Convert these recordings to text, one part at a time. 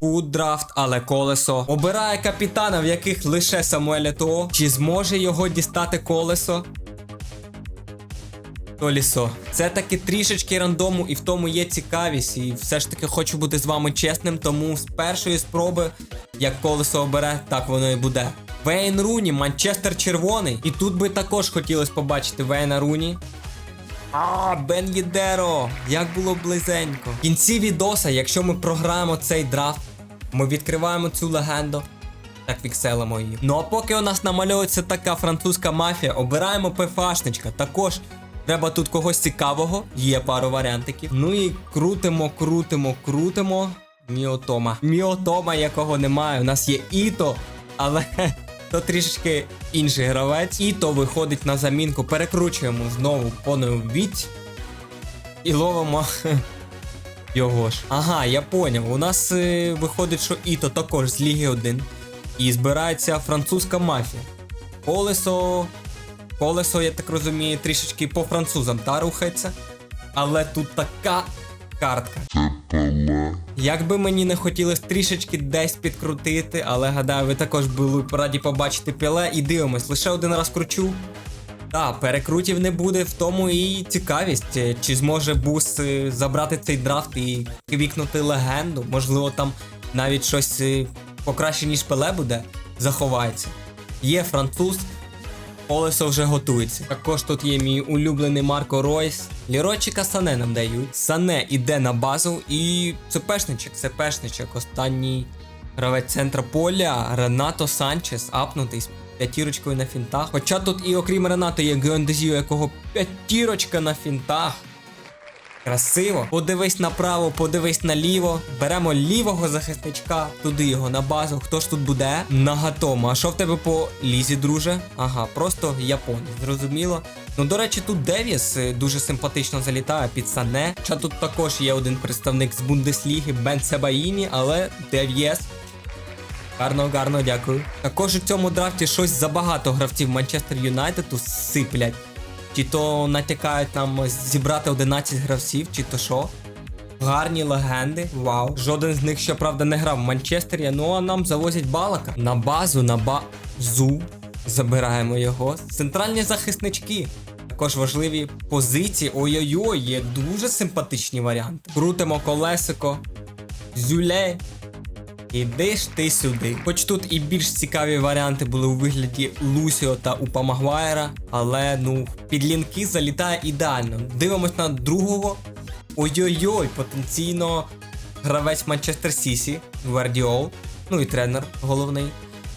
Фуд драфт, але колесо. Обирає капітана, в яких лише Самуель Ето. Чи зможе його дістати колесо? Колісо. Це таки трішечки рандому, і в тому є цікавість. І все ж таки хочу бути з вами чесним, тому з першої спроби, як колесо обере, так воно і буде. Вейн Руні, Манчестер червоний. І тут би також хотілося побачити Вейна Руні. А, Бен Єдеро, як було близенько. В кінці відоса, якщо ми програємо цей драфт, ми відкриваємо цю легенду. Так фікселимо її. Ну а поки у нас намальовується така французька мафія, обираємо ПФАшничка. Також треба тут когось цікавого, є пару варіантиків. Ну і крутимо, крутимо, крутимо. Міотома. Міотома, якого немає. У нас є Іто, але то трішечки інший гравець. Іто виходить на замінку, перекручуємо знову поною віть і ловимо його ж. Ага, я поняв. У нас е, виходить, що Іто також з Ліги 1. І збирається французька мафія. Колесо. Колесо, я так розумію, трішечки по французам та рухається. Але тут така картка. Як би мені не хотілося трішечки десь підкрутити, але гадаю, ви також були б раді побачити піле і дивимось, лише один раз кручу. Так, перекрутів не буде, в тому і цікавість, е, чи зможе бус е, забрати цей драфт і квікнути легенду. Можливо, там навіть щось е, покраще, ніж пеле буде, заховається. Є француз, колесо вже готується. Також тут є мій улюблений Марко Ройс. Ліройчика Сане нам дають. Сане іде на базу і це пешничок, це пешничок. Останній гравець центра поля Ренато Санчес, апнутий п'ятірочкою на фінтах. Хоча тут і окрім Ренато є Геондезіо, якого п'ятірочка на фінтах. Красиво. Подивись направо, подивись наліво. Беремо лівого захисничка, туди його на базу. Хто ж тут буде? Нагатома. А що в тебе по лізі, друже? Ага, просто японець, зрозуміло. Ну, до речі, тут Девіс е, дуже симпатично залітає під Сане. Хоча тут також є один представник з Бундесліги Бен Себаїні, але Дев'єс. Гарно, гарно, дякую. Також у цьому драфті щось забагато гравців Манчестер Юнайтеду сиплять. Чи то натякають нам зібрати 11 гравців, чи то що. Гарні легенди, вау. Жоден з них, щоправда, не грав в Манчестері, ну а нам завозять балака. На базу, на базу. Забираємо його. Центральні захиснички. Також важливі позиції. Ой-ой-ой, є дуже симпатичні варіанти. Крутимо колесико. Зюле. Іди ж ти сюди. Хоч тут і більш цікаві варіанти були у вигляді Лусіо та Упа Магуайра, але ну, під лінки залітає ідеально. Дивимось на другого. Ой-ой-ой, потенційно гравець Манчестер Сісі, Гвардіол, ну і тренер головний.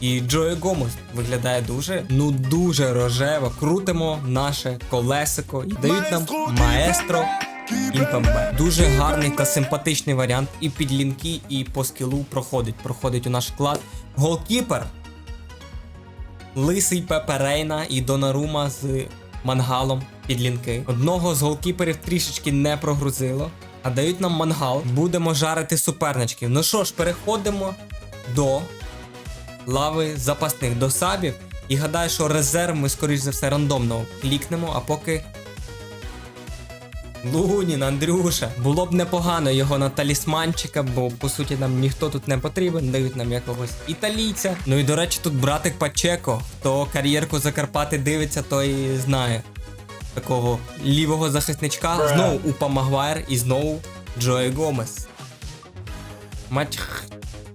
І Джої Гомес виглядає дуже, ну дуже рожево. Крутимо наше колесико і дають нам маестро. Імпембе. Дуже гарний та симпатичний варіант. І під лінки, і по скілу проходить. Проходить у наш клад. Голкіпер. Лисий Пеперейна і Донарума з мангалом під лінки. Одного з голкіперів трішечки не прогрузило. А дають нам мангал. Будемо жарити суперничків. Ну що ж, переходимо до лави запасних до сабів. І гадаю, що резерв ми, скоріш за все, рандомно клікнемо, а поки Лунін, Андрюша. Було б непогано його на талісманчика, бо по суті нам ніхто тут не потрібен, дають нам якогось італійця. Ну і до речі, тут братик Пачеко. Хто кар'єрку Закарпати дивиться, той знає. Такого лівого захисничка. Знову Упа Магуайр і знову Джої Гомес. Матч.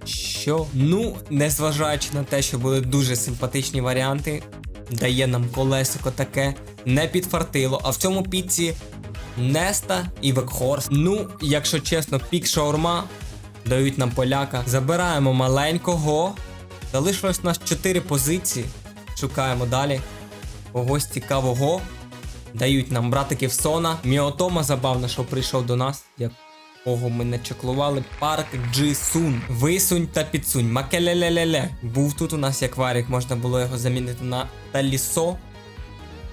Що? Ну, незважаючи на те, що були дуже симпатичні варіанти, дає нам колесико таке, не підфартило. А в цьому піці Неста і Векхорст. Ну, якщо чесно, пік шаурма дають нам поляка. Забираємо маленького. Залишилось у нас 4 позиції. Шукаємо далі. Когось цікавого. Дають нам братиків Сона. Міотома забавно, що прийшов до нас. Якого ми не чеклували. Парк Джи Сун. Висунь та підсунь. Макелелелеле. Був тут у нас як варік, можна було його замінити на Талісо.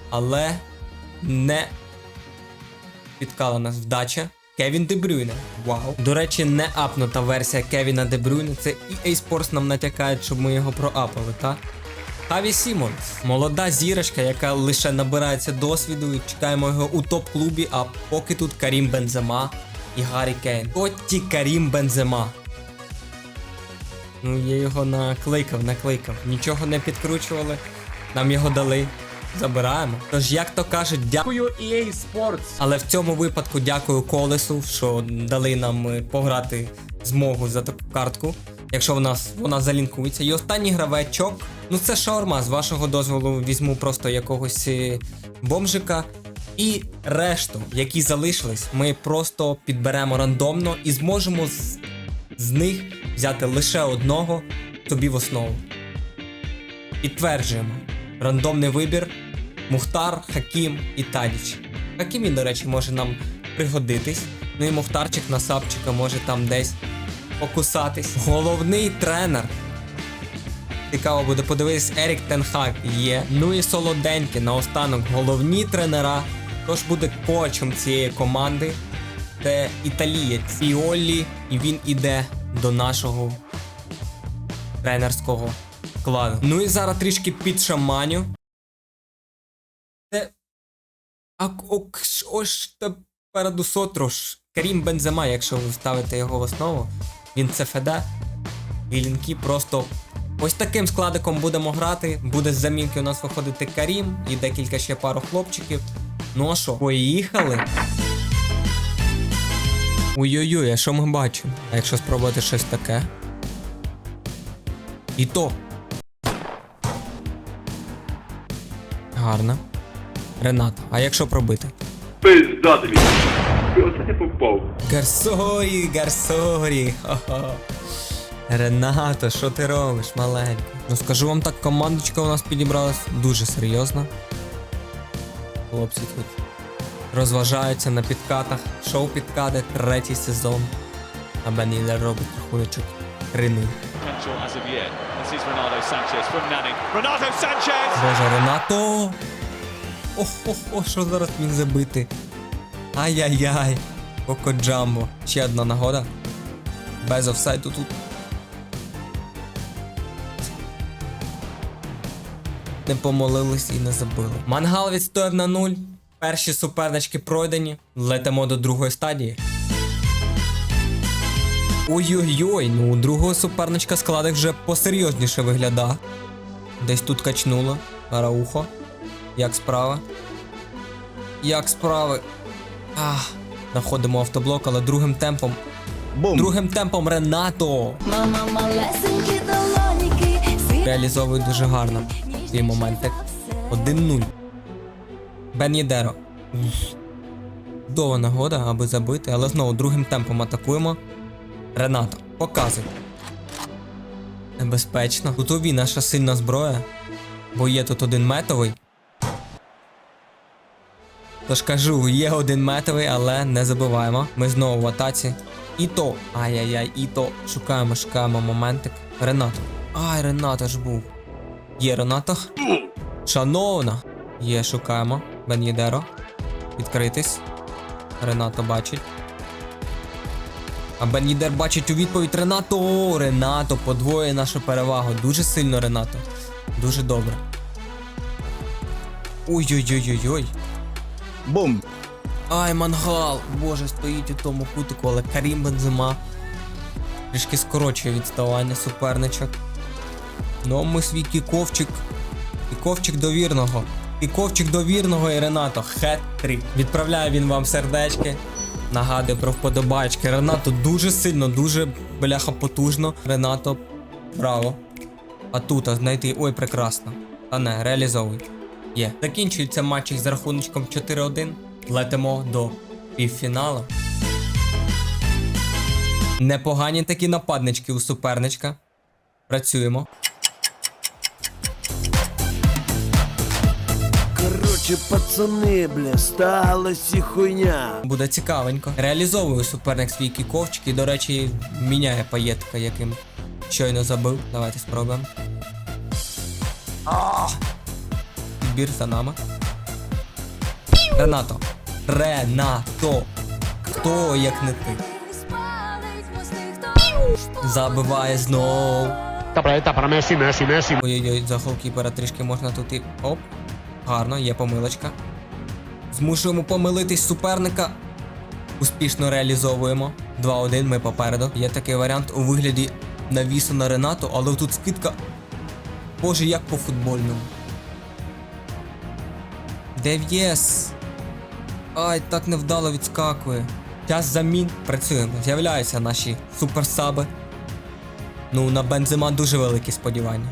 Але не спіткала нас вдача. Кевін Дебрюйне. Вау. До речі, не апнута версія Кевіна Дебрюйне. Це EA Sports нам натякають, щоб ми його проапали, так? Хаві Сімонс. Молода зірочка, яка лише набирається досвіду. і Чекаємо його у топ-клубі, а поки тут Карім Бензема і Гаррі Кейн. Тотті Карім Бензема. Ну, я його накликав, накликав. Нічого не підкручували. Нам його дали. Забираємо. Тож, як то кажуть, дякую. EA Sports. Але в цьому випадку дякую колесу, що дали нам е, пограти змогу за таку картку. Якщо в нас вона залінкується. І останній гравечок. Ну це шаурма. З вашого дозволу візьму просто якогось е, бомжика. І решту, які залишились, ми просто підберемо рандомно і зможемо з, з них взяти лише одного тобі в основу. Підтверджуємо. Рандомний вибір. Мухтар, Хакім і Тадіч. Хакім, він, до речі, може нам пригодитись. Ну і Мухтарчик на сапчика може там десь покусатись. Головний тренер. Цікаво буде подивитись, Ерік Тенхак є. Ну і солоденькі наостанок головні тренера. Тож буде кочем цієї команди. Це італієць Фіолі, і він іде до нашого тренерського складу. Ну і зараз трішки підшаманю. Це. А ок, ш- ось попереду Сотрош. Карім Бензема, якщо ви ставите його в основу, він ЦФД. І лінки просто. Ось таким складиком будемо грати. Буде з замінки у нас виходити Карім і декілька ще пару хлопчиків. Ну а що, поїхали? Ой-ой-ой, а що ми бачимо? А якщо спробувати щось таке? І то. Гарно. Рената, а якщо пробити? Пизда тобі. Оце не попав. Гарсорі, Гарсорі. Хо-хо. Ренато, що ти робиш, маленька? Ну скажу вам так, командочка у нас підібралась дуже серйозна. Хлопці тут розважаються на підкатах. Шоу підкати, третій сезон. А Бен Іллер робить рахуночок 3 This is Ronaldo Sanchez from Nani. Ronaldo Sanchez! Боже, Ренато! Охо-хо, що зараз міг забити? Ай-яй-яй. Коко Джамбо. Ще одна нагода. Без офсайду тут. Не помолились і не забили. Мангал відстояв на нуль. Перші супернички пройдені. Летимо до другої стадії. Ой-ой-ой, ну у другого суперничка складик вже посерйозніше виглядає. Десь тут качнуло. Араухо. Як справа? Як справи? Ах, знаходимо автоблок, але другим темпом. Бум. Другим темпом Ренато Мама малесенькі долоніки, реалізовує дуже гарно свій моментик. 1-0. Бен Єдеро. Чудова нагода, аби забити, але знову другим темпом атакуємо. Ренато, показуй. Небезпечно. Тут уві наша сильна зброя. Бо є тут один метовий. Тож кажу, є один метовий, але не забуваємо. Ми знову в атаці. І то. Ай-яй-яй, і то. Шукаємо, шукаємо моментик. Ренато. Ай, Ренато ж був. Є Ренато. Шановна. Є, шукаємо. Бенєдеро. Відкритись. Ренато бачить. А Бенідер бачить у відповідь Ренато. О, Ренато подвоює нашу перевагу. Дуже сильно Ренато. Дуже добре. Ой-ой-ой-ой-ой. Бум. Ай, мангал! Боже, стоїть у тому кутику, але Карім Бензема трішки скорочує відставання суперничок. Ну, ми свій кіковчик. Кіковчик довірного. Кіковчик довірного і Ренато. Хет-трик. Відправляє він вам сердечки. Нагадую про вподобайки. Ренато дуже сильно, дуже бляха потужно. Ренато, браво. А тут знайти. Ой, прекрасно. Та не, реалізовуй. Є. Закінчується матч з рахуночком 4-1. Летимо до півфіналу. Непогані такі нападнички у суперничка. Працюємо. Короче, пацаны, бля, сталася хуйня. Буде цікавенько. Реалізовую суперник свій кіковчик і, до речі, міняє паєтка, яким щойно забив. Давайте спробуємо. А! Збір за нами. Ренато. Ренато. Хто як не ти? Забиває знов. Та Месі, Месі, Месі. Ой-ой-ой, за голкіпера трішки можна тут і. Оп. Гарно, є помилочка. Змушуємо помилитись суперника. Успішно реалізовуємо. 2-1 ми попереду. Є такий варіант у вигляді навісу на Ренату, але тут скидка. Боже, як по футбольному. Дев'єс. Ай, так невдало відскакує. Час замін. Працюємо. З'являються наші суперсаби. Ну, на бензима дуже великі сподівання.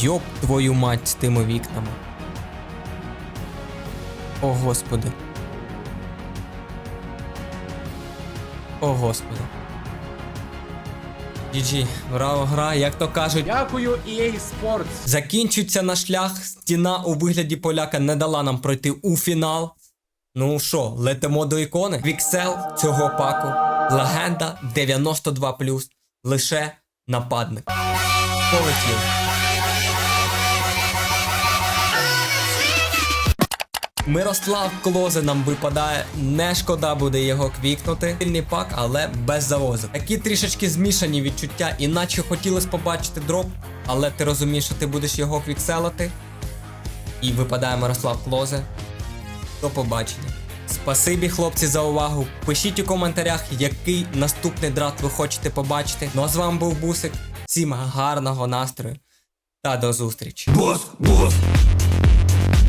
Йоп твою мать з тими вікнами. О господи. О господи. GG, браво гра, як то кажуть. Дякую EA Sports. Закінчується наш шлях. Стіна у вигляді поляка не дала нам пройти у фінал. Ну що, летимо до ікони. Віксел цього паку. Легенда 92 лише нападник. Полетів. Мирослав Клозе нам випадає. Не шкода буде його квікнути. Сильний пак, але без завозу. Такі трішечки змішані відчуття, іначе хотілося побачити дроп, але ти розумієш, що ти будеш його квікселити. І випадає Мирослав Клозе. До побачення. Спасибі, хлопці, за увагу. Пишіть у коментарях, який наступний драт ви хочете побачити. Ну а з вами був Бусик. Всім гарного настрою та до зустрічі. Бос, бос.